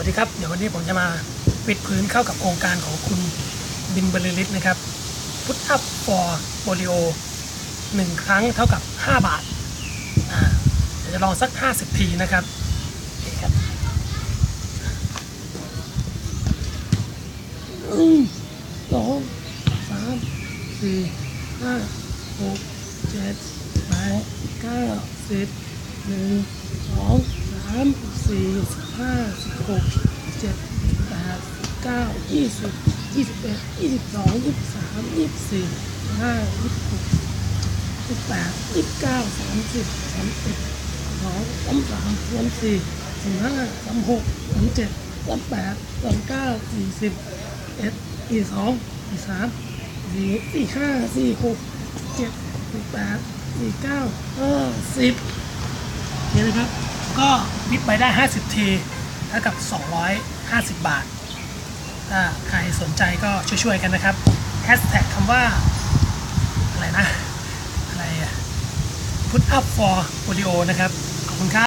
วัสดีครับ เดี๋ยววันนี้ผมจะมาปิดพื้นเข้ากับโครงการของคุณบินบริลิตนะครับ Put up for polio หนึ่งครั้งเท่ากับ 5 บาทอ่าเดี๋ยวจะลองสัก 50 ทีนะครับโอเคครับหนึ่งสองสามสี่ห้าหกเจ็ดแปดเก้าสิบหนึ่งสองสามสี่สิบห้าสิบ หกเจ็ดแปดเก้ายี่สิบยี่สิบเอ็ดยี่สิบสองยี่สิบสามยี่สิบสี่ยี่สิบห้ายี่สิบหกยี่สิบแปดยี่สิบเก้าสามสิบสามสิบสองสามสามสามสี่สามห้าสามหกสามเจ็ดสามแปดสามเก้าสี่สิบเอ็ดสี่สองสี่สามสี่สี่ห้าสี่หกเจ็ดสี่แปดสี่เก้าห้าสิบนี่นะครับ ก็วิปไปได้ 50 ที เท่ากับ 250 บาท ถ้าใครสนใจก็ช่วยๆกันนะครับแฮชแท็กคำว่า อะไรนะ อะไรอะ put up for audio นะครับ ขอบคุณครับ